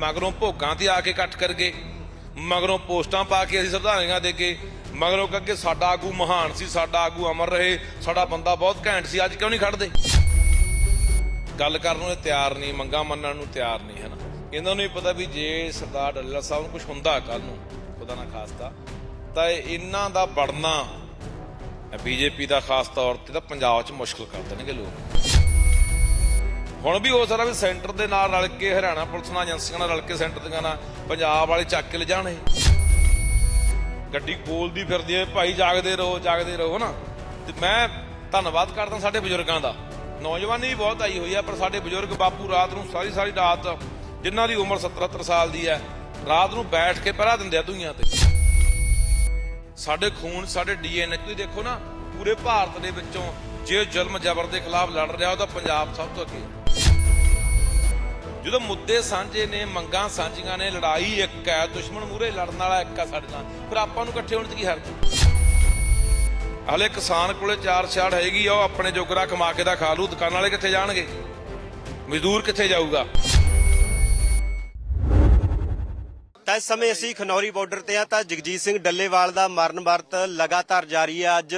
ਮਗਰੋਂ ਭੋਗਾਂ ਤੇ ਆ ਕੇ ਇਕੱਠ ਕਰ ਗਏ ਮਗਰੋਂ ਪੋਸਟਾਂ ਪਾ ਕੇ ਅਸੀਂ ਸ਼ਰਧਾਂਜਲੀਆਂ ਦੇ ਕੇ ਮਗਰੋਂ ਕਹਿੰਦੇ ਸਾਡਾ ਆਗੂ ਮਹਾਨ ਸੀ, ਸਾਡਾ ਆਗੂ ਅਮਰ ਰਹੇ, ਸਾਡਾ ਬੰਦਾ ਬਹੁਤ ਘੈਂਟ ਸੀ, ਅੱਜ ਕਿਉਂ ਨਹੀਂ ਖੜਦੇ? ਗੱਲ ਕਰਨ ਨੂੰ ਇਹ ਤਿਆਰ ਨਹੀਂ, ਮੰਗਾ ਮੰਨਣ ਨੂੰ ਤਿਆਰ ਨਹੀਂ, ਹਨ? ਇਹਨਾਂ ਨੂੰ ਵੀ ਪਤਾ ਵੀ ਜੇ ਸਰਦਾਰ ਡੱਲਾ ਸਾਹਿਬ ਨੂੰ ਕੁਝ ਹੁੰਦਾ ਕੱਲ ਨੂੰ ਖੁਦਾ ਨਾ ਖਾਸਤਾ ਤਾਂ ਇਹਨਾਂ ਦਾ ਵੜਨਾ ਬੀਜੇਪੀ ਦਾ ਖਾਸ ਤੌਰ ਤੇ ਤਾਂ ਪੰਜਾਬ 'ਚ ਮੁਸ਼ਕਲ ਕਰ ਦੇਣਗੇ ਲੋਕ। ਹੁਣ ਵੀ ਹੋ ਸਕਦਾ ਵੀ ਸੈਂਟਰ ਦੇ ਨਾਲ ਰਲ ਕੇ ਹਰਿਆਣਾ ਪੁਲਿਸ ਨਾਲ ਏਜੰਸੀਆਂ ਨਾਲ ਰਲ ਕੇ ਸੈਂਟਰ ਦੀਆਂ ਨਾਲ ਪੰਜਾਬ ਵਾਲੇ ਚੱਕ ਕੇ ਲਿਜਾਣ। ਇਹ ਗੱਡੀ ਬੋਲਦੀ ਫਿਰਦੀ ਹੈ, ਭਾਈ ਜਾਗਦੇ ਰਹੋ ਜਾਗਦੇ ਰਹੋ ਨਾ ਤੇ ਮੈਂ ਧੰਨਵਾਦ ਕਰਦਾ ਸਾਡੇ ਬਜ਼ੁਰਗਾਂ ਦਾ। ਨੌਜਵਾਨੀ ਵੀ ਬਹੁਤ ਆਈ ਹੋਈ ਹੈ, ਪਰ ਸਾਡੇ ਬਜ਼ੁਰਗ ਬਾਪੂ ਰਾਤ ਨੂੰ ਸਾਰੀ ਸਾਰੀ ਰਾਤ ਜਿਨ੍ਹਾਂ ਦੀ ਉਮਰ 70 70 ਸਾਲ ਦੀ ਹੈ, ਰਾਤ ਨੂੰ ਬੈਠ ਕੇ ਪਹਿਰਾ ਦਿੰਦੇ ਆ ਧੂਈਆਂ ਤੇ। ਸਾਡੇ ਖੂਨ, ਸਾਡੇ ਡੀਐਨਏ, ਤੁਸੀਂ ਦੇਖੋ ਨਾ, ਪੂਰੇ ਭਾਰਤ ਦੇ ਵਿੱਚੋਂ ਜੇ ਜ਼ੁਲਮ ਜ਼ਬਰ ਦੇ ਖਿਲਾਫ ਲੜ ਰਿਹਾ, ਉਹਦਾ ਪੰਜਾਬ ਸਭ ਤੋਂ ਅੱਗੇ ਜਦੋਂ ਮੁੱਦੇ ਸਾਂਝੇ ਨੇ, ਮੰਗਾਂ ਸਾਂਝੀਆਂ ਨੇ, ਲੜਾਈ ਇੱਕ ਹੈ, ਦੁਸ਼ਮਣ ਮੂਹਰੇ ਲੜਨ ਵਾਲਾ ਇੱਕ ਆ ਸਾਡੇ ਨਾਲ। ਫਿਰ ਆਪਾਂ ਨੂੰ ਇਕੱਠੇ ਹੋਣ ਚ ਕੀ ਹਰਜ ਹਲੇ ਕਿਸਾਨ ਕੋਲੇ ਚਾਰ ਛਾੜ ਹੈਗੀ ਆ, ਉਹ ਆਪਣੇ ਜੋਗਰਾ ਕਮਾ ਕੇ ਦਾ ਖਾ ਲੂ, ਦੁਕਾਨ ਵਾਲੇ ਕਿੱਥੇ ਜਾਣਗੇ? ਮਜ਼ਦੂਰ ਕਿੱਥੇ ਜਾਊਗਾ? ਤਾਂ ਇਸ ਸਮੇਂ ਅਸੀਂ ਖਨੌਰੀ ਬਾਰਡਰ ਤੇ ਆ, ਤਾਂ ਜਗਜੀਤ ਸਿੰਘ ਡੱਲੇਵਾਲ ਦਾ ਮਰਨ ਵਰਤ ਲਗਾਤਾਰ ਜਾਰੀ ਆ ਅੱਜ।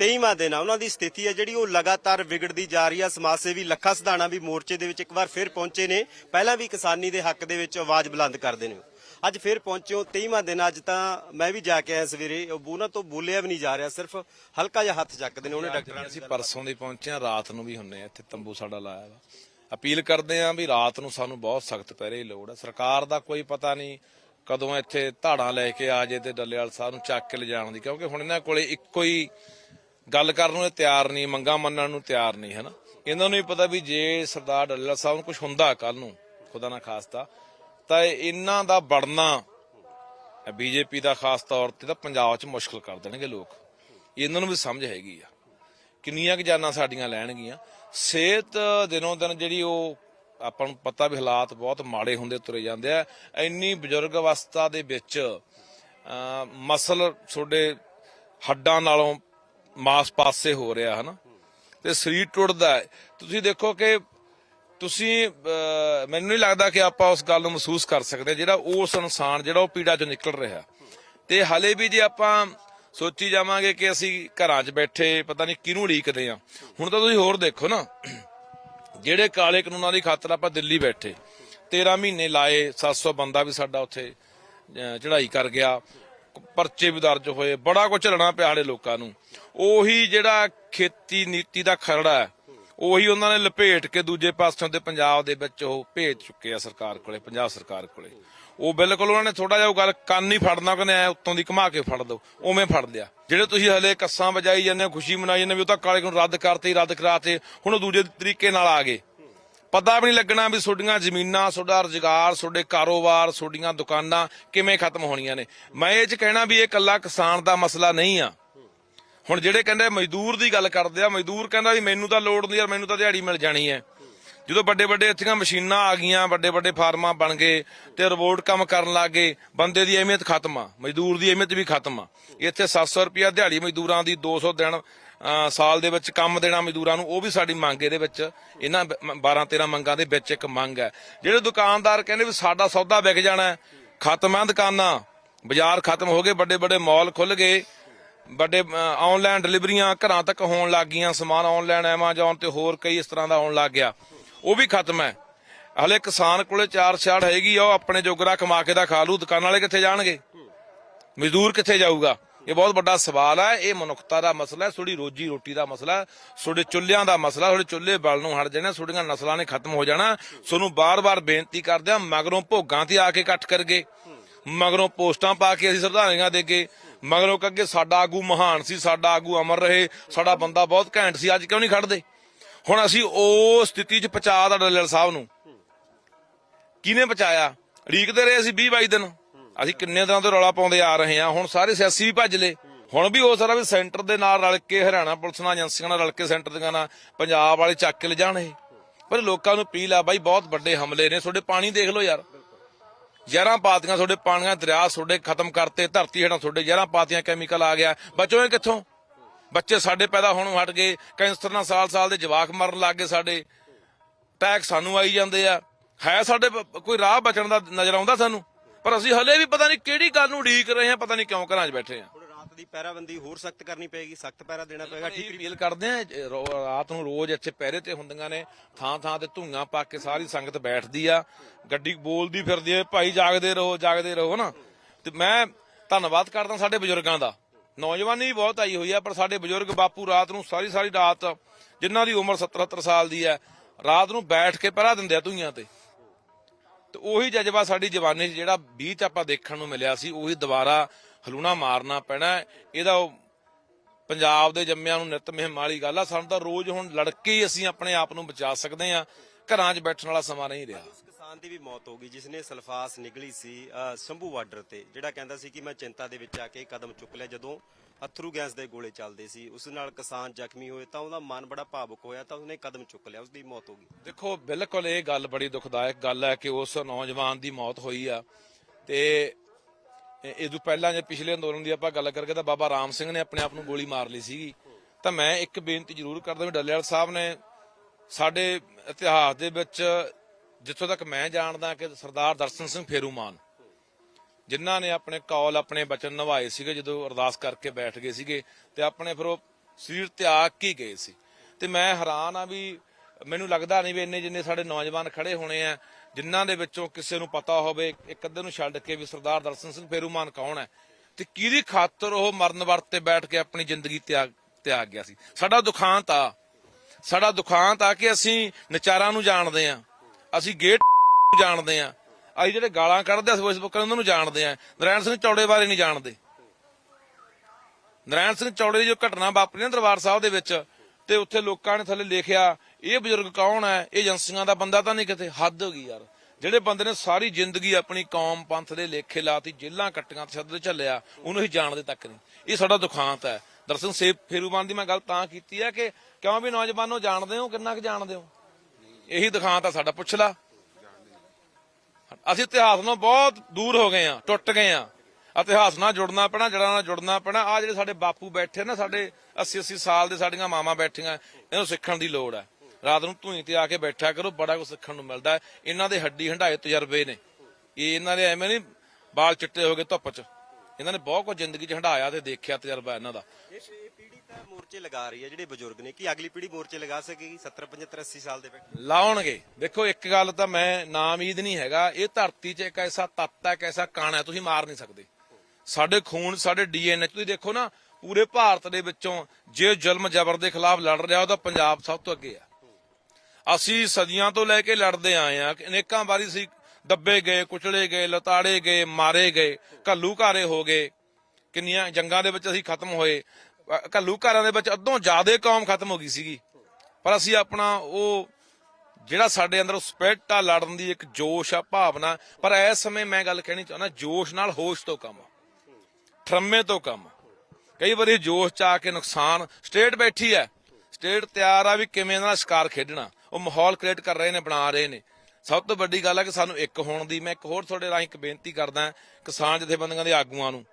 23ਵਾਂ ਦਿਨ ਆ ਉਹਨਾਂ ਦੀ ਸਥਿਤੀ ਹੈ ਜਿਹੜੀ ਉਹ ਲਗਾਤਾਰ ਵਿਗੜਦੀ ਜਾ ਰਹੀ ਹੈ ਸਮਾਜ ਸੇਵੀ ਲੱਖਾ ਸਧਾਣਾ ਵੀ ਮੋਰਚੇ ਦੇ ਵਿੱਚ ਇੱਕ ਵਾਰ ਫਿਰ ਪਹੁੰਚੇ ਨੇ। ਪਹਿਲਾਂ ਵੀ ਕਿਸਾਨੀ ਦੇ ਹੱਕ ਦੇ ਵਿੱਚ ਆਵਾਜ਼ ਬੁਲੰਦ ਕਰਦੇ ਨੇ ਅੱਜ ਫਿਰ ਪਹੁੰਚੇ ਹੋ 23ਵਾਂ ਦਿਨ ਅੱਜ ਤਾਂ ਮੈਂ ਵੀ ਜਾ ਕੇ ਆਇਆ ਸਵੇਰੇ। ਉਹ ਉਹਨਾਂ ਤੋਂ ਬੋਲਿਆ ਵੀ ਨਹੀਂ ਜਾ ਰਿਹਾ ਸਿਰਫ ਹਲਕਾ ਜਿਹਾ ਹੱਥ ਚੱਕਦੇ ਨੇ ਉਹਨੇ ਡਾਕਟਰਾਂ ਅਸੀਂ ਪਰਸੋਂ ਦੇ ਪਹੁੰਚੇ ਆ ਰਾਤ ਨੂੰ ਵੀ ਹੁੰਨੇ ਆ ਇੱਥੇ ਤੰਬੂ ਸਾਡਾ ਲਾਇਆ ਵਾ। ਅਪੀਲ ਕਰਦੇ ਆ ਵੀ ਰਾਤ ਨੂੰ ਸਾਨੂੰ ਬਹੁਤ ਸਖਤ ਪਹਿਰੇ ਲੋੜ ਹੈ ਸਰਕਾਰ ਦਾ ਕੋਈ ਪਤਾ ਨਹੀਂ ਕਦੋਂ ਇੱਥੇ ਧਾੜਾਂ ਲੈ ਕੇ ਆ ਜੇ ਤੇ ਡੱਲੇਵਾਲ ਸਾਹਿਬ ਨੂੰ ਚੱਕ ਕੇ ਲਿਜਾਣ ਦੀ ਕਿਉਂਕਿ ਹੁਣ ਇਹਨਾਂ ਕੋਲੇ ਇੱਕੋ ਹੀ ਗੱਲ ਕਰਨ ਨੂੰ ਇਹ ਤਿਆਰ ਨਹੀਂ ਮੰਗਾ ਮੰਨਣ ਨੂੰ ਤਿਆਰ ਨਹੀਂ ਹੈ ਨਾ ਇਹਨਾਂ ਨੂੰ ਵੀ ਪਤਾ ਵੀ ਜੇ ਸਰਦਾਰ ਡੱਲੇਵਾਲ ਸਾਹਿਬ ਨੂੰ ਕੁਝ ਹੁੰਦਾ ਕੱਲ ਨੂੰ ਖੁਦਾ ਨਾ ਖਾਸਤਾ ਤਾਂ ਇਹਨਾਂ ਦਾ ਵੜਨਾ ਬੀਜੇਪੀ ਦਾ ਖਾਸ ਤੌਰ ਤੇ ਤਾਂ ਪੰਜਾਬ 'ਚ ਮੁਸ਼ਕਲ ਕਰ ਦੇਣਗੇ ਲੋਕ। ਇਹਨਾਂ ਨੂੰ ਵੀ ਸਮਝ ਹੈਗੀ ਆ। ਕਿੰਨੀਆਂ ਕੁ ਜਾਨਾਂ ਸਾਡੀਆਂ ਲੈਣਗੀਆਂ। ਸਿਹਤ ਦਿਨੋਂ ਦਿਨ ਜਿਹੜੀ ਉਹ ਆਪਾਂ ਨੂੰ ਪਤਾ ਵੀ ਹਾਲਾਤ ਬਹੁਤ ਮਾੜੇ ਹੁੰਦੇ ਤੁਰੇ ਜਾਂਦੇ ਆ। ਇੰਨੀ ਬਜ਼ੁਰਗ ਅਵਸਥਾ ਦੇ ਵਿੱਚ ਅਹ, ਮਸਲ ਤੁਹਾਡੇ ਹੱਡਾਂ ਨਾਲੋਂ ਮਾਸ ਪਾਸੇ ਹੋ ਰਿਹਾ ਹਨਾ? ਤੇ ਸਰੀਰ ਟੁੱਟਦਾ ਹੈ। ਤੁਸੀਂ ਦੇਖੋ ਕਿ ਤੁਸੀਂ ਮੈਨੂੰ ਨਹੀਂ ਲੱਗਦਾ ਕਿ ਆਪਾਂ ਉਸ ਗੱਲ ਨੂੰ ਮਹਿਸੂਸ ਕਰ ਸਕਦੇ ਜਿਹੜਾ ਉਸ ਇਨਸਾਨ ਜਿਹੜਾ ਉਹ ਪੀੜਾ ਚੋਂ ਨਿਕਲ ਰਿਹਾ। ਤੇ ਹਲੇ ਵੀ ਜੇ ਆਪਾਂ ਸੋਚੀ ਜਾਵਾਂਗੇ ਕਿ ਅਸੀਂ ਘਰਾਂ 'ਚ ਬੈਠੇ ਪਤਾ ਨਹੀਂ ਕਿਹਨੂੰ ਲੀਕਦੇ ਆ ਹੁਣ ਤਾਂ ਤੁਸੀਂ ਹੋਰ ਦੇਖੋ ਨਾ ਜਿਹੜੇ ਕਾਲੇ ਕਾਨੂੰਨਾਂ ਦੀ ਖਾਤਰ ਆਪਾਂ ਦਿੱਲੀ ਬੈਠੇ 13 ਮਹੀਨੇ ਲਾਏ 700 ਬੰਦਾ ਵੀ ਸਾਡਾ ਉੱਥੇ ਅਹ, ਚੜ੍ਹਾਈ ਕਰ ਗਿਆ। ਪਰਚੇ ਵੀ ਦਰਜ ਹੋਏ, ਬੜਾ ਕੁਝ ਝੱਲਣਾ ਪਿਆ ਸਾਡੇ ਲੋਕਾਂ ਨੂੰ। ਉਹੀ ਜਿਹੜਾ ਖੇਤੀ ਨੀਤੀ ਦਾ ਖਰੜਾ ਹੈ, ਉਹੀ ਉਹਨਾਂ ਨੇ ਲਪੇਟ ਕੇ ਦੂਜੇ ਪਾਸਿਓਂ ਤੇ ਪੰਜਾਬ ਦੇ ਵਿੱਚ ਉਹ ਭੇਜ ਚੁੱਕੇ ਆ ਸਰਕਾਰ ਕੋਲੇ, ਪੰਜਾਬ ਸਰਕਾਰ ਕੋਲੇ। ਉਹ ਬਿਲਕੁਲ ਉਹਨਾਂ ਨੇ ਥੋੜਾ ਜਿਹਾ ਉਹ ਗੱਲ ਕੰਨ ਹੀ ਫੜਨਾ ਕਹਿੰਦੇ ਐ ਉੱਤੋਂ ਦੀ ਘੁਮਾ ਕੇ ਫੜ ਦੋ, ਉਵੇਂ ਫੜ ਲਿਆ। ਜਿਹੜੇ ਤੁਸੀਂ ਹਲੇ ਕੱਸਾਂ ਵਜਾਈ ਜਾਂਦੇ ਹੋ, ਖੁਸ਼ੀ ਮਨਾਈ ਜਾਂਦੇ ਹੋ ਵੀ ਉਹ ਤਾਂ ਕਾਲੇ ਨੂੰ ਰੱਦ ਕਰਤੇ ਹੀ ਰੱਦ ਕਰਾਤੇ, ਹੁਣ ਉਹ ਦੂਜੇ ਤਰੀਕੇ ਨਾਲ ਆ ਗਏ। ਪਤਾ ਵੀ ਨਹੀਂ ਲੱਗਣਾ ਵੀ ਤੁਹਾਡੀਆਂ ਜ਼ਮੀਨਾਂ, ਤੁਹਾਡਾ ਰੁਜ਼ਗਾਰ, ਤੁਹਾਡੇ ਕਾਰੋਬਾਰ, ਤੁਹਾਡੀਆਂ ਦੁਕਾਨਾਂ ਕਿਵੇਂ ਖਤਮ ਹੋਣੀਆਂ ਨੇ। ਮੈਂ ਇਹ ਚ ਕਹਿਣਾ ਵੀ ਇਹ ਕੱਲਾ ਕਿਸਾਨ ਦਾ ਮਸਲਾ ਨਹੀਂ ਆ। ਹੁਣ ਜਿਹੜੇ ਕਹਿੰਦੇ ਮਜ਼ਦੂਰ ਦੀ ਗੱਲ ਕਰਦੇ ਆ, ਮਜ਼ਦੂਰ ਕਹਿੰਦਾ ਵੀ ਮੈਨੂੰ ਤਾਂ ਲੋੜ ਨਹੀਂ, ਯਾਰ ਮੈਨੂੰ ਤਾਂ ਦਿਹਾੜੀ ਮਿਲ ਜਾਣੀ ਹੈ। ਜਦੋਂ ਵੱਡੇ ਵੱਡੇ ਇੱਥੀਆਂ ਮਸ਼ੀਨਾਂ ਆ ਗਈਆਂ ਵੱਡੇ ਵੱਡੇ ਫਾਰਮਾਂ ਬਣ ਗਏ ਤੇ ਰੋਬੋਟ ਕੰਮ ਕਰਨ ਲੱਗ ਗਏ, ਬੰਦੇ ਦੀ ਅਹਿਮੀਅਤ ਖਤਮ ਆ, ਮਜ਼ਦੂਰ ਦੀ ਅਹਿਮੀਅਤ ਵੀ ਖਤਮ ਆ। ਇੱਥੇ 700 ਰੁਪਿਆ ਦਿਹਾੜੀ ਮਜ਼ਦੂਰਾਂ ਦੀ 200 ਦਿਨ ਸਾਲ ਦੇ ਵਿੱਚ ਕੰਮ ਦੇਣਾ ਮਜ਼ਦੂਰਾਂ ਨੂੰ, ਉਹ ਵੀ ਸਾਡੀ ਮੰਗ ਇਹਦੇ ਵਿੱਚ। ਇਹਨਾਂ 12 13 ਮੰਗਾਂ ਦੇ ਵਿੱਚ ਇੱਕ ਮੰਗ ਹੈ। ਜਿਹੜੇ ਦੁਕਾਨਦਾਰ ਕਹਿੰਦੇ ਵੀ ਸਾਡਾ ਸੌਦਾ ਵਿਕ ਜਾਣਾ ਖਤਮ ਹੈ ਦੁਕਾਨਾਂ, ਬਾਜ਼ਾਰ ਖਤਮ ਹੋ ਗਏ ਵੱਡੇ ਵੱਡੇ ਮਾਲ ਖੁੱਲ ਗਏ, ਵੱਡੇ ਆਨਲਾਈਨ ਡਿਲੀਵਰੀਆਂ ਘਰਾਂ ਤੱਕ ਹੋਣ ਲੱਗ ਗਈਆਂ, ਸਮਾਨ ਆਨਲਾਈਨ ਐਮਾਜ਼ੋਨ ਤੇ ਹੋਰ ਕਈ ਇਸ ਤਰ੍ਹਾਂ ਦਾ ਆਉਣ ਲੱਗ ਗਿਆ। ਉਹ ਵੀ ਖਤਮ ਹੈ। ਹਲੇ ਕਿਸਾਨ ਕੋਲੇ ਚਾਰ ਛਾੜ ਹੈਗੀ ਆ, ਉਹ ਆਪਣੇ ਜੋਗਰਾ ਕਮਾ ਕੇ ਦਾ ਖਾ ਲੂ, ਦੁਕਾਨ ਵਾਲੇ ਕਿੱਥੇ ਜਾਣਗੇ? ਮਜ਼ਦੂਰ ਕਿੱਥੇ ਜਾਊਗਾ? ਇਹ ਬਹੁਤ ਵੱਡਾ ਸਵਾਲ ਹੈ ਇਹ ਮਨੁੱਖਤਾ ਦਾ ਮਸਲਾ ਹੈ ਥੋੜੀ ਰੋਜੀ ਰੋਟੀ ਦਾ ਮਸਲਾ ਹੈ ਚੁੱਲ੍ਹਿਆਂ ਦਾ ਮਸਲਾ ਤੁਹਾਡੇ ਚੁੱਲ੍ਹੇ ਬਲ ਨੂੰ ਹਟ ਜਾਣਾ ਤੁਹਾਡੀਆਂ ਨਸਲਾਂ ਨੇ ਖਤਮ ਹੋ ਜਾਣਾ ਤੁਹਾਨੂੰ ਬਾਰ-ਬਾਰ ਬੇਨਤੀ ਕਰਦੇ ਆ, ਮਗਰੋਂ ਭੋਗਾਂ ਤੇ ਆ ਕੇ ਇਕੱਠ ਕਰ ਗਏ ਮਗਰੋਂ ਪੋਸਟਾਂ ਪਾ ਕੇ ਅਸੀਂ ਸ਼ਰਧਾਂਜਲੀਆਂ ਦੇ ਕੇ ਮਗਰੋਂ ਕੱਗੇ ਸਾਡਾ ਆਗੂ ਮਹਾਨ ਸੀ, ਸਾਡਾ ਆਗੂ ਅਮਰ ਰਹੇ, ਸਾਡਾ ਬੰਦਾ ਬਹੁਤ ਘੈਂਟ ਸੀ, ਅੱਜ ਕਿਉਂ ਨਹੀਂ ਖੜਦੇ? ਹੁਣ ਅਸੀਂ ਉਹ ਸਥਿਤੀ 'ਚ ਪਹੁੰਚਾ ਦਾ ਡੱਲੇਵਾਲ ਸਾਹਿਬ ਨੂੰ। ਕਿਹਨੇ ਬਚਾਇਆ ਰੀਕਦੇ ਰਹੇ ਅਸੀਂ 20 22 ਦਿਨ। ਅਸੀਂ ਕਿੰਨੇ ਦਿਨਾਂ ਤੋਂ ਰੌਲਾ ਪਾਉਂਦੇ ਆ ਰਹੇ ਹਾਂ। ਹੁਣ ਸਾਰੇ ਸਿਆਸੀ ਵੀ ਭੱਜ ਲਏ। ਹੁਣ ਵੀ ਹੋ ਸਕਦਾ ਵੀ ਸੈਂਟਰ ਦੇ ਨਾਲ ਰਲ ਕੇ ਹਰਿਆਣਾ ਪੁਲਿਸ ਨਾਲ ਏਜੰਸੀਆਂ ਨਾਲ ਰਲ ਕੇ ਸੈਂਟਰ ਦੀਆਂ ਨਾਲ ਪੰਜਾਬ ਵਾਲੇ ਚੱਕ ਕੇ ਲਿਜਾਣ। ਇਹ ਪਰ ਲੋਕਾਂ ਨੂੰ ਅਪੀਲ ਆ ਬਾਈ, ਬਹੁਤ ਵੱਡੇ ਹਮਲੇ ਨੇ। ਤੁਹਾਡੇ ਪਾਣੀ ਦੇਖ ਲਓ ਯਾਰ। ਜ਼ਹਿਰਾਂ ਪਾਤੀਆਂ ਤੁਹਾਡੇ ਪਾਣੀਆਂ ਦਰਿਆ ਤੁਹਾਡੇ ਖਤਮ ਕਰਤੇ, ਧਰਤੀ ਹੇਠਾਂ ਤੁਹਾਡੇ ਜ਼ਹਿਰਾਂ ਪਾਤੀਆਂ ਕੈਮੀਕਲ ਆ ਗਿਆ। ਬਚੋਏ ਕਿੱਥੋਂ? ਬੱਚੇ ਸਾਡੇ ਪੈਦਾ ਹੋਣੋਂ ਹਟ ਗਏ। ਕੈਂਸਰ ਨਾਲ ਸਾਲ-ਸਾਲ ਦੇ ਜਵਾਕ ਮਰਨ ਲੱਗ ਗਏ ਸਾਡੇ। ਟੈਕ ਸਾਨੂੰ ਆਈ ਜਾਂਦੇ ਆ। ਹੈ ਸਾਡੇ ਕੋਈ ਰਾਹ ਬਚਣ ਦਾ ਨਜ਼ਰ ਆਉਂਦਾ ਸਾਨੂੰ? ਪਰ ਅਸੀਂ ਹਲੇ ਵੀ ਪਤਾ ਨਹੀਂ ਕਿਹੜੀ ਗੱਲ ਨੂੰ ਉਡੀਕ ਰਹੇ ਹਾਂ ਪਤਾ ਨਹੀਂ ਕਿਉਂ ਘਰਾਂ 'ਚ ਬੈਠੇ ਹਾਂ। ਹੁਣ ਰਾਤ ਦੀ ਪਹਿਰਾਬੰਦੀ ਹੋਰ ਸਖਤ ਕਰਨੀ ਪਏਗੀ ਸਖਤ ਪਹਿਰਾ ਦੇਣਾ ਪਏਗਾ ਠੀਕ ਅਪੀਲ ਕਰਦੇ ਆ ਰਾਤ ਨੂੰ ਰੋਜ਼ ਇੱਥੇ ਪਹਿਰੇ ਤੇ ਹੁੰਦੀਆਂ ਨੇ ਥਾਂ ਥਾਂ ਤੇ ਧੂਆਂ ਪਾ ਕੇ ਸਾਰੀ ਸੰਗਤ ਬੈਠਦੀ ਆ ਗੱਡੀ ਬੋਲਦੀ ਫਿਰਦੀ ਹੈ ਭਾਈ ਜਾਗਦੇ ਰਹੋ ਜਾਗਦੇ ਰਹੋ ਨਾ ਤੇ ਮੈਂ ਧੰਨਵਾਦ ਕਰਦਾ ਸਾਡੇ ਬਜ਼ੁਰਗਾਂ ਦਾ। ਨੌਜਵਾਨੀ ਵੀ ਬਹੁਤ ਆਈ ਹੋਈ ਆ ਪਰ ਸਾਡੇ ਬਜ਼ੁਰਗ ਬਾਪੂ ਰਾਤ ਨੂੰ ਸਾਰੀ ਸਾਰੀ ਰਾਤ ਜਿਨ੍ਹਾਂ ਦੀ ਉਮਰ 70 70 ਸਾਲ ਦੀ ਹੈ ਰਾਤ ਨੂੰ ਬੈਠ ਕੇ ਪਹਿਰਾ ਦਿੰਦੇ ਆ ਧੂਆਂ ਤੇ। ਤੇ ਉਹੀ ਜਜ਼ਬਾ ਸਾਡੀ ਜਵਾਨੀ 'ਚ ਜਿਹੜਾ ਬੀਚ ਆਪਾਂ ਦੇਖਣ ਨੂੰ ਮਿਲਿਆ ਸੀ, ਉਹੀ ਦੁਬਾਰਾ ਹਲੂਣਾ ਮਾਰਨਾ ਪੈਣਾ ਇਹਦਾ ਪੰਜਾਬ ਦੇ ਜੰਮਿਆਂ ਨੂੰ ਨਿਤ ਮਹਿਮ ਵਾਲੀ ਗੱਲ ਆ। ਸਾਨੂੰ ਤਾਂ ਰੋਜ਼ ਹੁਣ ਲੜਕੇ ਹੀ ਅਸੀਂ ਆਪਣੇ ਆਪ ਨੂੰ ਬਚਾ ਸਕਦੇ ਆ ਘਰਾਂ 'ਚ ਬੈਠਣ ਵਾਲਾ ਸਮਾਂ ਨਹੀਂ ਰਿਹਾ। ਕਿਸਾਨ ਦੀ ਵੀ ਮੌਤ ਹੋ ਗਈ, ਜਿਸ ਨੇ ਸਲਫਾਸ ਨਿਕਲੀ ਸੀ ਸ਼ੰਭੂ ਬਾਰਡਰ ਤੇ, ਜਿਹੜਾ ਕਹਿੰਦਾ ਸੀ ਕਿ ਮੈਂ ਚਿੰਤਾ ਦੇ ਵਿੱਚ ਆ ਕੇ ਕਦਮ ਚੁੱਕ ਲਿਆ। ਜਦੋਂ ਅਥਰੂ ਗੈਸ ਦੇ ਗੋਲੇ ਚੱਲਦੇ ਸੀ। ਉਸ ਨਾਲ ਕਿਸਾਨ ਜ਼ਖਮੀ ਹੋਏ ਤਾਂ ਉਹਦਾ ਮਨ ਬੜਾ ਭਾਵੁਕ ਹੋਇਆ ਤਾਂ ਉਸਨੇ ਕਦਮ ਚੁੱਕ ਲਿਆ ਉਸ ਮੌਤ ਹੋ ਗਈ। ਦੇਖੋ, ਬਿਲਕੁਲ ਇਹ ਗੱਲ ਬੜੀ ਦੁਖਦਾਇਕ ਗੱਲ ਹੈ ਕਿ ਉਸ ਨੌਜਵਾਨ ਦੀ ਮੌਤ ਹੋਈ ਆ। ਤੇ ਇਹ ਤੋਂ ਪਹਿਲਾਂ ਜੇ ਪਿਛਲੇ ਅੰਦੋਲਨ ਦੀ ਆਪਾਂ ਗੱਲ ਕਰਕੇ ਤਾਂ ਬਾਬਾ ਰਾਮ ਸਿੰਘ ਨੇ ਆਪਣੇ ਆਪ ਨੂੰ ਗੋਲੀ ਮਾਰ ਲਈ ਸੀਗੀ। ਤਾਂ ਮੈਂ ਇੱਕ ਬੇਨਤੀ ਜ਼ਰੂਰ ਕਰਦਾ ਵੀ ਡੱਲੇਵਾਲ ਸਾਹਿਬ ਨੇ ਸਾਡੇ ਇਤਿਹਾਸ ਦੇ ਵਿੱਚ ਜਿੱਥੋਂ ਤੱਕ ਮੈਂ ਜਾਣਦਾ ਕਿ ਸਰਦਾਰ ਦਰਸ਼ਨ ਸਿੰਘ ਫੇਰੂ ਮਾਨ ਜਿਨ੍ਹਾਂ ਨੇ ਆਪਣੇ ਕੌਲ, ਆਪਣੇ ਬਚਨ ਨਿਭਾਏ ਸੀਗੇ, ਜਦੋਂ ਅਰਦਾਸ ਕਰਕੇ ਬੈਠ ਗਏ ਸੀਗੇ ਤੇ ਆਪਣੇ ਫਿਰ ਉਹ ਸਰੀਰ ਤਿਆਗ ਕੇ ਗਏ ਸੀ। ਤੇ ਮੈਂ ਹੈਰਾਨ ਆ ਵੀ ਮੈਨੂੰ ਲੱਗਦਾ ਨਹੀਂ ਵੀ ਇੰਨੇ ਜਿੰਨੇ ਸਾਡੇ ਨੌਜਵਾਨ ਖੜੇ ਹੋਣੇ ਆ, ਜਿਨ੍ਹਾਂ ਦੇ ਵਿੱਚੋਂ ਕਿਸੇ ਨੂੰ ਪਤਾ ਹੋਵੇ, ਇੱਕ ਅੱਧੇ ਨੂੰ ਛੱਡ ਕੇ ਵੀ ਸਰਦਾਰ ਦਰਸ਼ਨ ਸਿੰਘ ਫੇਰੂਮਾਨ ਕੌਣ ਹੈ? ਤੇ ਕਿਹਦੀ ਖਾਤਰ ਉਹ ਮਰਨ ਵਰਤ ਤੇ ਬੈਠ ਕੇ ਆਪਣੀ ਜ਼ਿੰਦਗੀ ਤਿਆਗ ਤਿਆਗ ਗਿਆ ਸੀ? ਸਾਡਾ ਦੁਖਾਂਤ ਆ। ਸਾਡਾ ਦੁਖਾਂਤ ਆ ਕਿ ਅਸੀਂ ਨਚਾਰਾਂ ਨੂੰ ਜਾਣਦੇ ਆ। ਅਸੀਂ ਗੇਟ ਜਾਣਦੇ ਆ। ਅਸੀਂ ਜਿਹੜੇ ਗਾਲਾਂ ਕੱਢਦੇ ਆ ਫੇਸਬੁੱਕ ਤੇ ਉਹਨਾਂ ਨੂੰ ਜਾਣਦੇ ਆ। ਨਰਾਇਣ ਸਿੰਘ ਚੌੜੇ ਬਾਰੇ ਨਹੀਂ ਜਾਣਦੇ। ਨਰਾਇਣ ਸਿੰਘ ਚੌੜੇ ਦੀ ਜੋ ਘਟਨਾ ਵਾਪਰੀ ਨਾ ਦਰਬਾਰ ਸਾਹਿਬ ਦੇ ਵਿੱਚ, ਤੇ ਉੱਥੇ ਲੋਕਾਂ ਨੇ ਥੱਲੇ ਲਿਖਿਆ, ਇਹ ਬਜ਼ੁਰਗ ਕੌਣ ਹੈ? ਇਹ ਏਜੰਸੀਆਂ ਦਾ ਬੰਦਾ ਤਾਂ ਨਹੀਂ ਕਿਤੇ? ਹੱਦ ਹੋ ਗਈ ਯਾਰ। ਜਿਹੜੇ ਬੰਦੇ ਨੇ ਸਾਰੀ ਜ਼ਿੰਦਗੀ ਆਪਣੀ ਕੌਮ ਪੰਥ ਦੇ ਲੇਖੇ ਲਾਤੀ ਜੇਲਾਂ ਕੱਟੀਆਂ, ਤੇ ਸੱਦੇ ਝੱਲਿਆ, ਉਹਨੂੰ ਹੀ ਜਾਣਦੇ ਤੱਕ ਨਹੀਂ। ਇਹ ਸਾਡਾ ਦੁਖਾਂਤ ਹੈ। ਦਰਸ਼ਨ ਸੇਬ ਫੇਰੂਮਾਨ ਦੀ ਮੈਂ ਗੱਲ ਤਾਂ ਕੀਤੀ ਹੈ ਕਿ ਕਿਉਂ ਵੀ ਨੌਜਵਾਨੋ ਜਾਣਦੇ ਹੋ, ਕਿੰਨਾ ਕੁ ਜਾਣਦੇ ਹੋ? ਇਹੀ ਦੁਖਾਂਤ ਆ ਸਾਡਾ। ਪੁੱਛ ਲਾ। ਅਸੀਂ ਇਤਿਹਾਸ ਨੂੰ ਬਹੁਤ ਦੂਰ ਹੋ ਗਏ ਆ ਟੁੱਟ ਗਏ ਆ ਇਤਿਹਾਸ ਨਾਲ ਜੁੜਨਾ ਪੈਣਾ ਜੜਾਂ ਨਾਲ ਜੁੜਨਾ ਪੈਣਾ। ਆ ਜਿਹੜੇ ਸਾਡੇ ਬਾਪੂ ਬੈਠੇ ਨਾ, ਸਾਡੇ 80 80 ਸਾਲ ਦੇ ਸਾਡੀਆਂ ਮਾਵਾਂ ਬੈਠੀਆਂ, ਇਹਨੂੰ ਸਿੱਖਣ ਦੀ ਲੋੜ ਹੈ। ਰਾਤ ਨੂੰ ਧੂਈ ਤੇ ਆ ਕੇ ਬੈਠਾ ਕਰੋ, ਬੜਾ ਕੁਝ ਸਿੱਖਣ ਨੂੰ ਮਿਲਦਾ ਹੈ। ਇਹਨਾਂ ਦੇ ਹੱਡੀ ਹੰਡਾਏ ਤਜਰਬੇ ਨੇ। ਇਹ ਇਹਨਾਂ ਦੇ ਐਵੇਂ ਨਹੀਂ ਬਾਲ ਚਿੱਟੇ ਹੋ ਗਏ ਧੁੱਪ 'ਚ। ਇਹਨਾਂ ਨੇ ਬਹੁਤ ਕੁਝ ਜ਼ਿੰਦਗੀ 'ਚ ਹੰਡਾਇਆ ਤੇ ਦੇਖਿਆ ਤਜਰਬਾ ਇਹਨਾਂ ਦਾ। ਤਾਂ ਮੋਰਚੇ ਲਗਾ ਰਹੀ ਹੈ ਜਿਹੜੇ ਬਜ਼ੁਰਗ ਨੇ ਕਿ ਅਗਲੀ ਪੀੜ੍ਹੀ ਮੋਰਚੇ ਲਗਾ ਸਕੇਗੀ 70 75 80 ਸਾਲ ਦੇ ਵਿੱਚ? ਲਾਉਣਗੇ। ਦੇਖੋ, ਇੱਕ ਗੱਲ ਤਾਂ ਮੈਂ ਨਾ ਨਹੀਂ ਹੈਗਾ। ਇਹ ਧਰਤੀ 'ਚ ਇੱਕ ਐਸਾ ਤੱਤ ਹੈ, ਇੱਕ ਐਸਾ ਕਣ ਹੈ, ਤੁਸੀਂ ਮਾਰ ਨਹੀਂ ਸਕਦੇ। ਸਾਡੇ ਖੂਨ, ਸਾਡੇ ਡੀਐਨਏ, ਤੁਸੀਂ ਦੇਖੋ ਨਾ, ਪੂਰੇ ਭਾਰਤ ਦੇ ਵਿੱਚੋਂ ਜੇ ਜ਼ੁਲਮ ਜ਼ਬਰ ਦੇ ਖਿਲਾਫ ਲੜ ਰਿਹਾ, ਉਹਦਾ ਪੰਜਾਬ ਸਭ ਤੋਂ ਅੱਗੇ ਆ। ਅਸੀਂ ਸਦੀਆਂ ਤੋਂ ਲੈ ਕੇ ਲੜਦੇ ਆਏ ਆ ਅਨੇਕਾਂ ਵਾਰੀ ਸੀ ਦੱਬੇ ਗਏ, ਕੁਚਲੇ ਗਏ, ਲਤਾੜੇ ਗਏ, ਮਾਰੇ ਗਏ, ਘੱਲੂ ਘਾਰੇ ਹੋ ਗਏ। ਕਿੰਨੀਆਂ ਜੰਗਾਂ ਦੇ ਵਿੱਚ ਅਸੀਂ ਖਤਮ ਹੋਏ। ਘੱਲੂ ਘਰਾਂ ਦੇ ਵਿੱਚ ਅੱਧੋਂ ਜ਼ਿਆਦਾ ਕੌਮ ਖਤਮ ਹੋ ਗਈ ਸੀਗੀ। ਪਰ ਅਸੀਂ ਆਪਣਾ ਉਹ ਜਿਹੜਾ ਸਾਡੇ ਅੰਦਰ ਸਪਿਰਟ ਆ, ਲੜਨ ਦੀ ਇੱਕ ਜੋਸ਼ ਆ, ਭਾਵਨਾ। ਪਰ ਇਸ ਸਮੇਂ ਮੈਂ ਗੱਲ ਕਹਿਣੀ ਚਾਹੁੰਦਾ, ਜੋਸ਼ ਨਾਲ ਹੋਸ਼ ਤੋਂ ਕੰਮ ਠਰਮੇ ਤੋਂ ਕੰਮ ਕਈ ਵਾਰੀ ਜੋਸ਼ ਚ ਆ ਕੇ ਨੁਕਸਾਨ, ਸਟੇਟ ਬੈਠੀ ਹੈ ਸਟੇਟ ਤਿਆਰ ਆ ਵੀ ਕਿਵੇਂ ਇਹਨਾਂ ਦਾ ਸ਼ਿਕਾਰ ਖੇਡਣਾ। ਉਹ ਮਾਹੌਲ ਕ੍ਰੀਏਟ ਕਰ ਰਹੇ ਨੇ, ਬਣਾ ਰਹੇ ਨੇ। ਸਭ ਤੋਂ ਵੱਡੀ ਗੱਲ ਹੈ ਕਿ ਸਾਨੂੰ ਇੱਕ ਹੋਣ ਦੀ, ਮੈਂ ਇੱਕ ਹੋਰ ਤੁਹਾਡੇ ਰਾਹੀਂ ਇੱਕ ਬੇਨਤੀ ਕਰਦਾ, ਕਿਸਾਨ ਜਥੇਬੰਦੀਆਂ ਦੇ ਆਗੂਆਂ ਨੂੰ।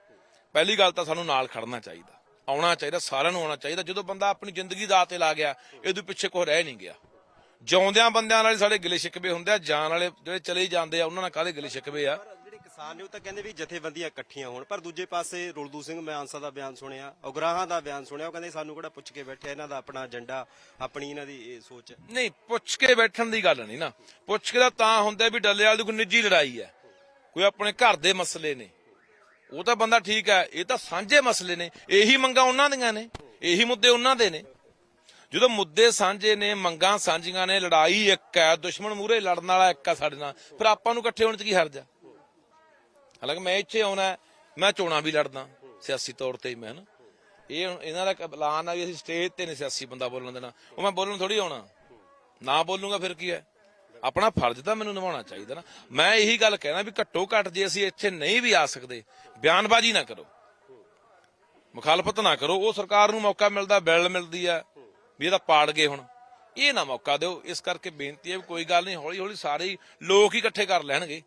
ਪਹਿਲੀ ਗੱਲ ਤਾਂ ਸਾਨੂੰ ਨਾਲ ਖੜਨਾ ਚਾਹੀਦਾ। ਆਉਣਾ ਚਾਹੀਦਾ ਸਾਰਿਆਂ ਨੂੰ ਆਉਣਾ ਚਾਹੀਦਾ। ਜਦੋਂ ਬੰਦਾ ਆਪਣੀ ਜ਼ਿੰਦਗੀ ਦਾ ਤੇ ਲਾ ਗਿਆ ਇਹਦੇ ਪਿੱਛੇ ਕੋਈ ਰਹਿ ਨਹੀਂ ਗਿਆ। ਜਿਉਂਦਿਆਂ ਬੰਦਿਆਂ ਨਾਲ ਸਾਡੇ ਗਿਲੇ ਸ਼ਿਕਵੇ ਹੁੰਦੇ ਆ ਜਾਨ ਵਾਲੇ ਜਿਹੜੇ ਚਲੇ ਜਾਂਦੇ ਆ ਉਹਨਾਂ ਨਾਲ ਕਾਹਦੇ ਗਿਲੇ ਸ਼ਿਕਵੇ ਆ? ਕਿਸਾਨ ਨੇ ਉਹ ਤਾਂ ਕਹਿੰਦੇ ਵੀ ਜਥੇਬੰਦੀਆਂ ਇਕੱਠੀਆਂ ਹੋਣ ਪਰ ਦੂਜੇ ਪਾਸੇ ਰੁਲਦੂ ਸਿੰਘ ਮਾਨਸਾ ਦਾ ਬਿਆਨ ਸੁਣਿਆ ਉਗਰਾਹਾਂ ਦਾ ਬਿਆਨ ਸੁਣਿਆ ਉਹ ਕਹਿੰਦੇ ਸਾਨੂੰ ਕਿਹੜਾ ਪੁੱਛ ਕੇ ਬੈਠਿਆ ਇਹਨਾਂ ਦਾ ਆਪਣਾ ਏਜੰਡਾ ਆਪਣੀ ਇਹਨਾਂ ਦੀ ਸੋਚ। ਨਹੀਂ ਪੁੱਛ ਕੇ ਬੈਠਣ ਦੀ ਗੱਲ ਨਹੀਂ ਨਾ। ਪੁੱਛ ਕੇ ਤਾਂ ਤਾਂ ਹੁੰਦਾ ਵੀ ਡੱਲੇ ਵਾਲੀ ਕੋਈ ਨਿੱਜੀ ਲੜਾਈ ਹੈ ਕੋਈ ਆਪਣੇ ਘਰ ਦੇ ਮਸਲੇ ਨੇ। ਉਹ ਤਾਂ ਬੰਦਾ ਠੀਕ ਹੈ, ਇਹ ਤਾਂ ਸਾਂਝੇ ਮਸਲੇ ਨੇ, ਇਹੀ ਮੰਗਾਂ ਉਹਨਾਂ ਦੀਆਂ ਨੇ, ਇਹੀ ਮੁੱਦੇ ਉਹਨਾਂ ਦੇ ਨੇ। ਜਦੋਂ ਮੁੱਦੇ ਸਾਂਝੇ ਨੇ, ਮੰਗਾਂ ਸਾਂਝੀਆਂ ਨੇ, ਲੜਾਈ ਇੱਕ ਹੈ, ਦੁਸ਼ਮਣ ਮੂਹਰੇ ਲੜਨ ਵਾਲਾ ਇੱਕ ਹੈ ਸਾਡੇ ਨਾਲ, ਫਿਰ ਆਪਾਂ ਨੂੰ ਇਕੱਠੇ ਹੋਣ ਚ ਕੀ ਹਰਜ ਆ ਹਾਲਾਂਕਿ ਮੈਂ ਇੱਥੇ ਆਉਣਾ ਮੈਂ ਚੋਣਾਂ ਵੀ ਲੜਦਾ, ਸਿਆਸੀ ਤੌਰ ਤੇ ਹੀ ਮੈਂ ਨਾ ਇਹ ਇਹਨਾਂ ਦਾ ਐਲਾਨ ਆ ਵੀ ਅਸੀਂ ਸਟੇਜ ਤੇ ਨਹੀਂ ਸਿਆਸੀ ਬੰਦਾ ਬੋਲਣ ਦੇਣਾ। ਉਹ ਮੈਂ ਬੋਲਣ ਥੋੜੀ ਆਉਣਾ। ਨਾ ਬੋਲੂੰਗਾ ਫਿਰ ਕੀ ਹੈ? ਆਪਣਾ ਫਰਜ਼ ਤਾਂ ਮੈਨੂੰ ਨਿਭਾਉਣਾ ਚਾਹੀਦਾ ਨਾ। ਮੈਂ ਇਹੀ ਗੱਲ ਕਹਿਣਾ ਵੀ ਘੱਟੋ ਘੱਟ ਜੇ ਅਸੀਂ ਇੱਥੇ ਨਹੀਂ ਵੀ ਆ ਸਕਦੇ, ਬਿਆਨਬਾਜ਼ੀ ਨਾ ਕਰੋ। ਮੁਖਾਲਫਤ ਨਾ ਕਰੋ। ਉਹ ਸਰਕਾਰ ਨੂੰ ਮੌਕਾ ਮਿਲਦਾ, ਬਿੱਲ ਮਿਲਦੀ ਆ, ਵੀ ਇਹਦਾ ਪਾੜ ਗਏ ਹੁਣ। ਇਹ ਨਾ ਮੌਕਾ ਦਿਓ। ਇਸ ਕਰਕੇ ਬੇਨਤੀ ਹੈ ਕੋਈ ਗੱਲ ਨਹੀਂ ਹੌਲੀ ਹੌਲੀ ਸਾਰੇ ਲੋਕ ਹੀ ਇਕੱਠੇ ਕਰ ਲੈਣਗੇ।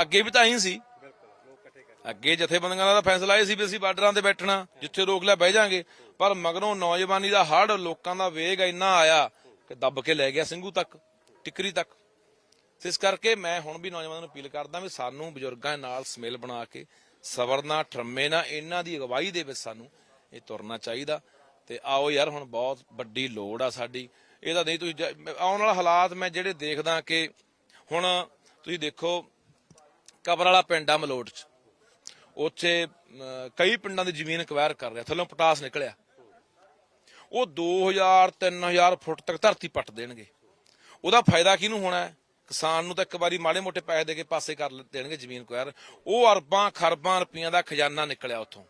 ਅੱਗੇ ਵੀ ਤਾਂ ਹੀ ਸੀ। ਅੱਗੇ ਜਥੇਬੰਦੀਆਂ ਦਾ ਫੈਸਲਾ ਇਹ ਸੀ ਵੀ ਅਸੀਂ ਬਾਰਡਰਾਂ ਤੇ ਬੈਠਣਾ, ਜਿੱਥੇ ਰੋਕ ਲਿਆ ਬਹਿ ਜਾਾਂਗੇ। ਪਰ ਮਗਰੋਂ ਨੌਜਵਾਨੀ ਦਾ ਹੜ ਲੋਕਾਂ ਦਾ ਵੇਗ ਇੰਨਾ ਆਇਆ ਕਿ ਦੱਬ ਕੇ ਲੈ ਗਿਆ ਸਿੰਘੂ ਤੱਕ, ਟਿਕਰੀ ਤੱਕ। ਤੇ ਇਸ ਕਰਕੇ ਮੈਂ ਹੁਣ ਵੀ ਨੌਜਵਾਨਾਂ ਨੂੰ ਅਪੀਲ ਕਰਦਾ ਵੀ ਸਾਨੂੰ ਬਜ਼ੁਰਗਾਂ ਨਾਲ ਸਮੇਲ ਬਣਾ ਕੇ ਸਬਰ ਨਾਲ ਠਰਮੇ ਨਾਲ ਇਹਨਾਂ ਦੀ ਅਗਵਾਈ ਦੇ ਵਿੱਚ ਸਾਨੂੰ ਇਹ ਤੁਰਨਾ ਚਾਹੀਦਾ। ਤੇ ਆਓ ਯਾਰ ਹੁਣ ਬਹੁਤ ਵੱਡੀ ਲੋੜ ਆ ਸਾਡੀ। ਇਹਦਾ ਨਹੀਂ ਤੁਸੀਂ ਆਉਣ ਵਾਲਾ ਹਾਲਾਤ ਮੈਂ ਜਿਹੜੇ ਦੇਖਦਾ ਕਿ ਹੁਣ ਤੁਸੀਂ ਦੇਖੋ ਕਬਰ ਵਾਲਾ ਪਿੰਡ ਆ ਮਲੋਟ ਚ। ਉੱਥੇ ਅਮ, ਕਈ ਪਿੰਡਾਂ ਦੀ ਜ਼ਮੀਨ ਅਕਵਾਇਰ ਕਰ ਰਿਹਾ ਥੱਲੋਂ ਪਟਾਸ ਨਿਕਲਿਆ। ਉਹ 2000 3000 ਫੁੱਟ ਤੱਕ ਧਰਤੀ ਪੱਟ ਦੇਣਗੇ। ਉਹਦਾ ਫਾਇਦਾ ਕਿਹਨੂੰ ਹੋਣਾ ਹੈ? ਕਿਸਾਨ ਨੂੰ ਤਾਂ ਇੱਕ ਵਾਰੀ ਮਾੜੇ ਮੋਟੇ ਪੈਸੇ ਦੇ ਕੇ ਪਾਸੇ ਕਰ ਦੇਣਗੇ ਜ਼ਮੀਨ ਕੁਐਰ ਉਹ ਅਰਬਾਂ, ਖਰਬਾਂ ਰੁਪਈਆਂ ਦਾ ਖਜ਼ਾਨਾ ਨਿਕਲਿਆ ਉੱਥੋਂ।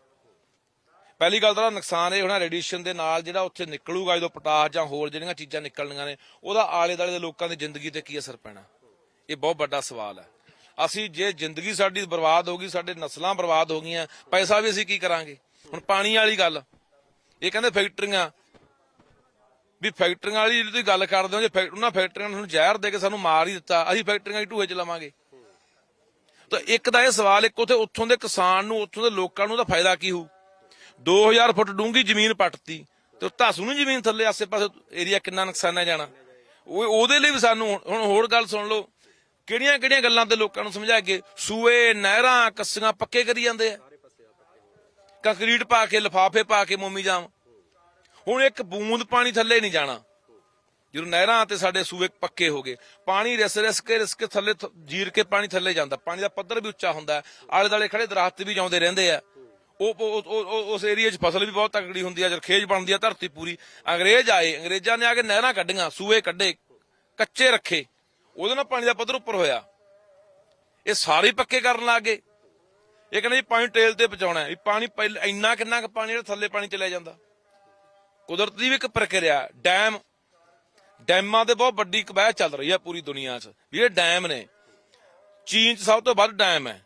ਪਹਿਲੀ ਗੱਲ ਤਾਂ ਨੁਕਸਾਨ ਇਹ ਹੋਣਾ ਰੇਡੀਏਸ਼ਨ ਦੇ ਨਾਲ ਜਿਹੜਾ ਉੱਥੇ ਨਿਕਲੂਗਾ, ਜਦੋਂ ਪਟਾਸ ਜਾਂ ਹੋਰ ਜਿਹੜੀਆਂ ਚੀਜ਼ਾਂ ਨਿਕਲਣੀਆਂ ਨੇ, ਉਹਦਾ ਆਲੇ ਦਾਲੇ ਦੇ ਲੋਕਾਂ ਦੀ ਜ਼ਿੰਦਗੀ ਤੇ ਕੀ ਅਸਰ ਪੈਣਾ? ਇਹ ਬਹੁਤ ਵੱਡਾ ਸਵਾਲ ਹੈ। ਅਸੀਂ ਜੇ ਜ਼ਿੰਦਗੀ ਸਾਡੀ ਬਰਬਾਦ ਹੋ ਗਈ, ਸਾਡੇ ਨਸਲਾਂ ਬਰਬਾਦ ਹੋ ਗਈਆਂ, ਪੈਸਾ ਵੀ ਅਸੀਂ ਕੀ ਕਰਾਂਗੇ? ਹੁਣ ਪਾਣੀ ਵਾਲੀ ਗੱਲ। ਇਹ ਕਹਿੰਦੇ ਫੈਕਟਰੀਆਂ ਵੀ ਫੈਕਟਰੀਆਂ ਵਾਲੀ ਜਿਹੜੀ ਤੁਸੀਂ ਗੱਲ ਕਰਦੇ ਹੋ, ਜੇ ਫੈਕ- ਉਹਨਾਂ ਫੈਕਟਰੀਆਂ ਨੇ ਸਾਨੂੰ ਜ਼ਹਿਰ ਦੇ ਕੇ ਸਾਨੂੰ ਮਾਰ ਹੀ ਦਿੱਤਾ, ਅਸੀਂ ਫੈਕਟਰੀਆਂ ਦੀ ਢੂਹੇ ਚ ਲਵਾਂਗੇ। ਤਾਂ ਇੱਕ ਤਾਂ ਇਹ ਸਵਾਲ, ਇੱਕ ਉਥੇ, ਉੱਥੋਂ ਦੇ ਕਿਸਾਨ ਨੂੰ, ਉੱਥੋਂ ਦੇ ਲੋਕਾਂ ਨੂੰ ਦਾ ਫਾਇਦਾ ਕੀ ਹੋਊ? 2000 ਫੁੱਟ ਡੂੰਗੀ ਜ਼ਮੀਨ ਪੱਟਤੀ, ਤੇ ਧਾਸੂ ਨੂੰ ਜ਼ਮੀਨ ਥੱਲੇ, ਆਸੇ-ਪਾਸੇ ਏਰੀਆ ਕਿੰਨਾ ਨੁਕਸਾਨਾ ਜਾਣਾ। ਉਹ, ਉਹਦੇ ਲਈ ਵੀ ਸਾਨੂੰ ਹੁਣ- ਹੁਣ ਹੋਰ ਗੱਲ ਸੁਣ ਲਓ ਕਿਹੜੀਆਂ ਕਿਹੜੀਆਂ ਗੱਲਾਂ ਤੇ ਲੋਕਾਂ ਨੂੰ ਸਮਝਾ ਕੇ ਸੂਏ, ਨਹਿਰਾਂ, ਕੱਸੀਆਂ ਪੱਕੇ ਕਰੀ ਜਾਂਦੇ ਆ। ਕੰਕਰੀਟ ਪਾ ਕੇ, ਲਫਾਫੇ ਪਾ ਕੇ, ਮੋਮੀ ਜਾਮ। ਹੁਣ ਇੱਕ ਬੂੰਦ ਪਾਣੀ ਥੱਲੇ ਨਹੀਂ ਜਾਣਾ। ਜਦੋਂ ਨਹਿਰਾਂ ਤੇ ਸਾਡੇ ਸੂਏ ਪੱਕੇ ਹੋ ਗਏ, ਪਾਣੀ ਰਿਸ ਰਿਸ ਕੇ ਰਿਸ ਕੇ ਥੱਲੇ ਜੀਰ ਕੇ ਪਾਣੀ ਥੱਲੇ ਜਾਂਦਾ। ਪਾਣੀ ਦਾ ਪੱਧਰ ਵੀ ਉੱਚਾ ਹੁੰਦਾ ਆਲੇ ਦਾਲੇ ਖੜੇ ਦਰਖਤ ਵੀ ਜਾਉਂਦੇ ਰਹਿੰਦੇ ਆ। ਉਹ ਉਸ ਏਰੀਆ 'ਚ ਫਸਲ ਵੀ ਬਹੁਤ ਤਕੜੀ ਹੁੰਦੀ ਆ। ਜਰਖੇਜ ਬਣਦੀ ਆ ਧਰਤੀ ਪੂਰੀ, ਅੰਗਰੇਜ਼ ਆਏ। ਅੰਗਰੇਜ਼ਾਂ ਨੇ ਆ ਕੇ ਨਹਿਰਾਂ ਕੱਢੀਆਂ, ਸੂਏ ਕੱਢੇ, ਕੱਚੇ ਰੱਖੇ। ਉਹਦੇ ਨਾਲ ਪਾਣੀ ਦਾ ਪੱਧਰ ਉੱਪਰ ਹੋਇਆ। ਇਹ ਸਾਰੇ ਪੱਕੇ ਕਰਨ ਲੱਗ। ਗਏ ਇਹ ਕਹਿੰਦੇ ਜੀ ਪਾਣੀ ਟੇਲ ਤੇ ਪਹੁੰਚਾਉਣਾ ਵੀ ਪਾਣੀ ਪਹਿਲਾਂ, ਇੰਨਾ ਕਿੰਨਾ ਕੁ ਪਾਣੀ ਜਿਹੜਾ ਥੱਲੇ ਪਾਣੀ ਚਲਿਆ ਜਾਂਦਾ। ਕੁਦਰਤ ਦੀ ਵੀ ਇੱਕ ਪ੍ਰਕਿਰਿਆ, ਡੈਮ। ਡੈਮਾਂ ਤੇ ਬਹੁਤ ਵੱਡੀ ਕਬਾਹ ਚੱਲ ਰਹੀ ਹੈ ਪੂਰੀ ਦੁਨੀਆ 'ਚ। ਵੀ ਇਹ ਡੈਮ ਨੇ। ਚੀਨ 'ਚ ਸਭ ਤੋਂ ਵੱਧ ਡੈਮ ਹੈ।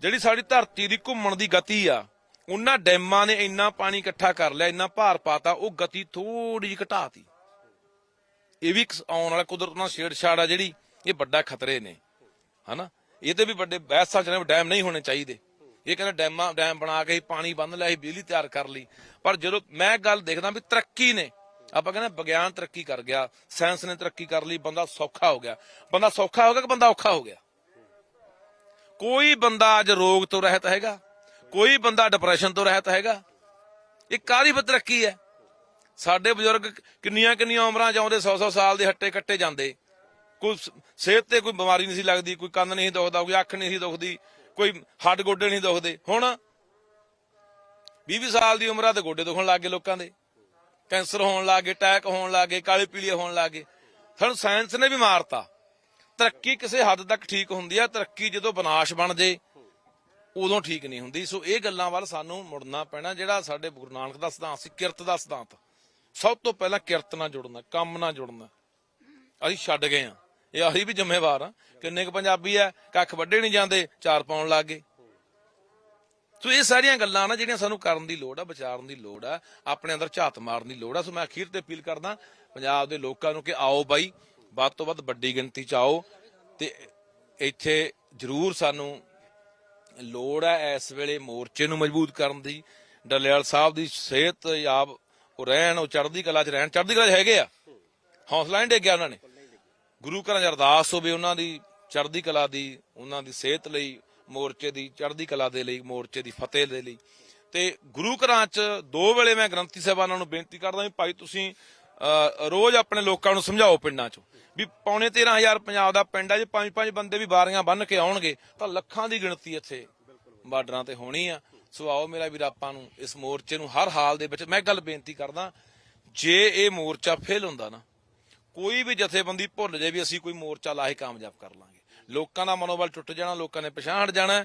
ਜਿਹੜੀ ਸਾਡੀ ਧਰਤੀ ਦੀ ਘੁੰਮਣ ਦੀ ਗਤੀ ਆ, ਉਹਨਾਂ ਡੈਮਾਂ ਨੇ ਇੰਨਾ ਪਾਣੀ ਇਕੱਠਾ ਕਰ ਲਿਆ, ਇੰਨਾ ਭਾਰ ਪਾਤਾ, ਉਹ ਗਤੀ ਥੋੜੀ ਜਿਹੀ ਘਟਾਤੀ। ਇਹ ਵੀ ਇੱਕ ਆਉਣ ਵਾਲਾ ਕੁਦਰਤ ਨਾਲ ਛੇੜਛਾੜ ਆ ਜਿਹੜੀ, ਇਹ ਵੱਡਾ ਖਤਰੇ ਨੇ। ਹਨਾ? ਇਹ ਤੇ ਵੀ ਵੱਡੇ ਬਹਿਸਾਂ ਚ ਡੈਮ ਨਹੀਂ ਹੋਣੇ ਚਾਹੀਦੇ। ਇਹ ਕਹਿੰਦਾ ਡੈਮਾਂ ਡੈਮ ਬਣਾ ਕੇ ਹੀ ਪਾਣੀ ਬੰਨ ਲਿਆ ਸੀ ਬਿਜਲੀ ਤਿਆਰ ਕਰ ਲਈ। ਪਰ ਜਦੋਂ ਮੈਂ ਗੱਲ ਦੇਖਦਾ ਵੀ ਤਰੱਕੀ ਨੇ, ਆਪਾਂ ਕਹਿੰਦੇ ਵਿਗਿਆਨ ਤਰੱਕੀ ਕਰ ਗਿਆ, ਸਾਇੰਸ ਨੇ ਤਰੱਕੀ ਕਰ ਲਈ, ਬੰਦਾ ਸੌਖਾ ਹੋ ਗਿਆ। ਬੰਦਾ ਸੌਖਾ ਹੋ ਗਿਆ ਕਿ ਬੰਦਾ ਔਖਾ ਹੋ ਗਿਆ? ਕੋਈ ਬੰਦਾ ਅੱਜ ਰੋਗ ਤੋਂ ਰਹਿਤ ਹੈਗਾ? ਕੋਈ ਬੰਦਾ ਡਿਪਰੈਸ਼ਨ ਤੋਂ ਰਹਿਤ ਹੈਗਾ? ਇਹ ਕਾਹਦੀ ਫਿਰ ਤਰੱਕੀ ਹੈ? ਸਾਡੇ ਬਜ਼ੁਰਗ ਕਿੰਨੀਆਂ ਕਿੰਨੀਆਂ ਉਮਰਾਂ ਚਾਉਂਦੇ 100 100 ਸਾਲ ਦੇ ਹੱਟੇ ਕੱਟੇ ਜਾਂਦੇ। ਕੋਈ ਸਿਹਤ ਤੇ ਕੋਈ ਬਿਮਾਰੀ ਨਹੀਂ ਸੀ ਲੱਗਦੀ, ਕੋਈ ਕੰਨ ਨਹੀਂ ਸੀ ਦੁਖਦਾ, ਕੋਈ ਅੱਖ ਨਹੀਂ ਸੀ ਦੁਖਦੀ। ਕੋਈ ਹੱਡ ਗੋਡੇ ਨਹੀਂ ਦੁਖਦੇ। ਹੁਣ 20 ਸਾਲ ਦੀ ਉਮਰਾਂ ਤੇ ਗੋਡੇ ਦੁਖਣ ਲੱਗ ਗਏ ਲੋਕਾਂ ਦੇ। ਕੈਂਸਰ ਹੋਣ ਲੱਗ ਗਏ, ਅਟੈਕ ਹੋਣ ਲੱਗ ਗਏ, ਕਾਲੇ ਪੀਲੀਏ ਹੋਣ ਲੱਗ ਗਏ। ਸਾਨੂੰ ਸਾਇੰਸ ਨੇ ਵੀ ਮਾਰਤਾ। ਤਰੱਕੀ ਕਿਸੇ ਹੱਦ ਤੱਕ ਠੀਕ ਹੁੰਦੀ ਆ, ਤਰੱਕੀ ਜਦੋਂ ਵਿਨਾਸ਼ ਬਣ ਜੇ, ਉਦੋਂ ਠੀਕ ਨਹੀਂ ਹੁੰਦੀ। ਸੋ ਇਹ ਗੱਲਾਂ ਵੱਲ ਸਾਨੂੰ ਮੁੜਨਾ ਪੈਣਾ, ਜਿਹੜਾ ਸਾਡੇ ਗੁਰੂ ਨਾਨਕ ਦਾ ਸਿਧਾਂਤ ਸੀ, ਕਿਰਤ ਦਾ ਸਿਧਾਂਤ। ਸਭ ਤੋਂ ਪਹਿਲਾਂ ਕਿਰਤ ਨਾਲ ਜੁੜਨਾ, ਕੰਮ ਨਾਲ ਜੁੜਨਾ। ਅਸੀਂ ਛੱਡ ਗਏ ਆ। ਇਹ ਆਹੀ ਵੀ ਜ਼ਿੰਮੇਵਾਰ ਆ। ਕਿੰਨੇ ਕੁ ਪੰਜਾਬੀ ਆ, ਕੱਖ ਵੱਡੇ ਨਹੀਂ ਜਾਂਦੇ, ਚਾਰ ਪਾਉਣ ਲੱਗ ਗਏ। ਸੋ ਇਹ ਸਾਰੀਆਂ ਗੱਲਾਂ ਨਾ ਜਿਹੜੀਆਂ ਸਾਨੂੰ ਕਰਨ ਦੀ ਲੋੜ ਆ, ਵਿਚਾਰਨ ਦੀ ਲੋੜ ਆ, ਆਪਣੇ ਅੰਦਰ ਝਾਤ ਮਾਰਨ ਦੀ ਲੋੜ ਆ। ਸੋ ਮੈਂ ਅਖੀਰ ਤੇ ਅਪੀਲ ਕਰਦਾ, ਪੰਜਾਬ ਦੇ ਲੋਕਾਂ ਨੂੰ ਕਿ ਆਓ ਬਾਈ, ਵੱਧ ਤੋਂ ਵੱਧ ਵੱਡੀ ਗਿਣਤੀ ਚ ਆਓ ਤੇ ਇੱਥੇ ਜ਼ਰੂਰ ਸਾਨੂੰ ਲੋੜ ਹੈ ਇਸ ਵੇਲੇ ਮੋਰਚੇ ਨੂੰ ਮਜ਼ਬੂਤ ਕਰਨ ਦੀ। ਡੱਲੇਵਾਲ ਸਾਹਿਬ ਦੀ ਸਿਹਤ ਯਾਬ ਉਹ ਰਹਿਣ, ਉਹ ਚੜ੍ਹਦੀ ਕਲਾ 'ਚ ਰਹਿਣ। ਚੜ੍ਹਦੀ ਕਲਾ 'ਚ ਹੈਗੇ ਆ। ਹੌਸਲਾ ਨਹੀਂ ਡੇਗਿਆ ਉਹਨਾਂ ਨੇ। ਗੁਰੂ ਘਰਾਂ 'ਚ ਅਰਦਾਸ ਹੋਵੇ ਉਹਨਾਂ ਦੀ, ਚੜ੍ਹਦੀ ਕਲਾ ਦੀ, ਉਹਨਾਂ ਦੀ ਸਿਹਤ ਲਈ, ਮੋਰਚੇ ਦੀ, ਚੜ੍ਹਦੀ ਕਲਾ ਦੇ ਲਈ, ਮੋਰਚੇ ਦੀ ਫਤਿਹ ਦੇ ਲਈ। ਤੇ ਗੁਰੂ ਘਰਾਂ 'ਚ ਦੋ ਵੇਲੇ ਮੈਂ ਗ੍ਰੰਥੀ ਸਾਹਿਬਾਨਾਂ ਨੂੰ ਬੇਨਤੀ ਕਰਦਾ ਵੀ ਭਾਈ ਤੁਸੀਂ ਰੋਜ਼ ਆਪਣੇ ਲੋਕਾਂ ਨੂੰ ਸਮਝਾਓ ਪਿੰਡਾਂ 'ਚੋਂ। ਵੀ ਪੌਣੇ 13000 ਪੰਜਾਬ ਦਾ ਪਿੰਡ ਹੈ ਜੇ ਪੰਜ ਪੰਜ ਬੰਦੇ ਵੀ ਬਾਰੀਆਂ ਬੰਨ ਕੇ ਆਉਣਗੇ, ਤਾਂ ਲੱਖਾਂ ਦੀ ਗਿਣਤੀ ਇੱਥੇ ਬਾਰਡਰਾਂ ਤੇ ਹੋਣੀ ਆ। ਸੋ ਆਓ ਮੇਰਾ ਵੀਰ ਆਪਾਂ ਨੂੰ ਇਸ ਮੋਰਚੇ ਨੂੰ ਹਰ ਹਾਲ ਦੇ ਵਿੱਚ ਮੈਂ ਗੱਲ ਬੇਨਤੀ ਕਰਦਾ, ਜੇ ਇਹ ਮੋਰਚਾ ਫੇਲ ਹੁੰਦਾ ਨਾ ਕੋਈ ਵੀ ਜਥੇਬੰਦੀ ਭੁੱਲ ਜਾਏ ਵੀ ਅਸੀਂ ਕੋਈ ਮੋਰਚਾ ਲਾ ਕੇ ਕਾਮਯਾਬ ਕਰ ਲਾਂਗੇ। ਲੋਕਾਂ ਦਾ ਮਨੋਬਲ ਟੁੱਟ ਜਾਣਾ, ਲੋਕਾਂ ਨੇ ਪਛਾਣ ਜਾਣਾ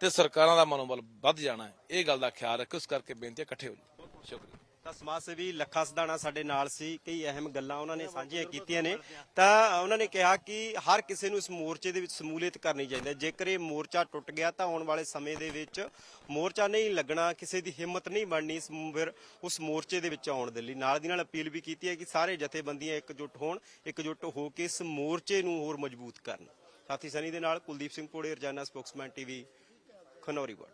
ਤੇ ਸਰਕਾਰਾਂ ਦਾ ਮਨੋਬਲ ਵੱਧ ਜਾਣਾ। ਇਹ ਗੱਲ ਦਾ ਖਿਆਲ ਰੱਖੋ, ਇਸ ਕਰਕੇ ਬੇਨਤੀ ਇਕੱਠੇ ਹੋ ਜਾਓ। ਸ਼ੁਕਰੀਆ। ਤਾਂ ਸਮਾਜ ਸੇਵੀ ਲੱਖਾ ਸਦਾਣਾ ਸਾਡੇ ਨਾਲ ਸੀ ਕਈ ਅਹਿਮ ਗੱਲਾਂ ਉਹਨਾਂ ਨੇ ਸਾਂਝੀਆਂ ਕੀਤੀਆਂ ਨੇ। ਤਾਂ ਉਹਨਾਂ ਨੇ ਕਿਹਾ ਕਿ ਹਰ ਕਿਸੇ ਨੂੰ ਇਸ ਮੋਰਚੇ ਦੇ ਵਿੱਚ ਸਮੂਲੀਅਤ ਕਰਨੀ ਚਾਹੀਦੀ ਹੈ। ਜੇਕਰ ਇਹ ਮੋਰਚਾ ਟੁੱਟ ਗਿਆ ਤਾਂ ਆਉਣ ਵਾਲੇ ਸਮੇਂ ਦੇ ਵਿੱਚ ਮੋਰਚਾ ਨਹੀਂ ਲੱਗਣਾ ਕਿਸੇ ਦੀ ਹਿੰਮਤ ਨਹੀਂ ਬਣਨੀ ਇਸ ਫਿਰ ਉਸ ਮੋਰਚੇ ਦੇ ਵਿੱਚ ਆਉਣ ਦੇ ਲਈ। ਨਾਲ ਦੀ ਨਾਲ ਅਪੀਲ ਵੀ ਕੀਤੀ ਹੈ ਕਿ ਸਾਰੇ ਜਥੇਬੰਦੀਆਂ ਇਕਜੁੱਟ ਹੋਣ ਇਕਜੁੱਟ ਹੋ ਕੇ ਇਸ ਮੋਰਚੇ ਨੂੰ ਹੋਰ ਮਜ਼ਬੂਤ ਕਰਨ। ਸਾਥੀ ਸਨੀ ਦੇ ਨਾਲ ਕੁਲਦੀਪ ਸਿੰਘ ਪੋੜੇ ਰਜਾਨਾ ਸਪੋਕਸਮੈਨ ਟੀਵੀ ਖਨੌਰੀ ਵਰਡ।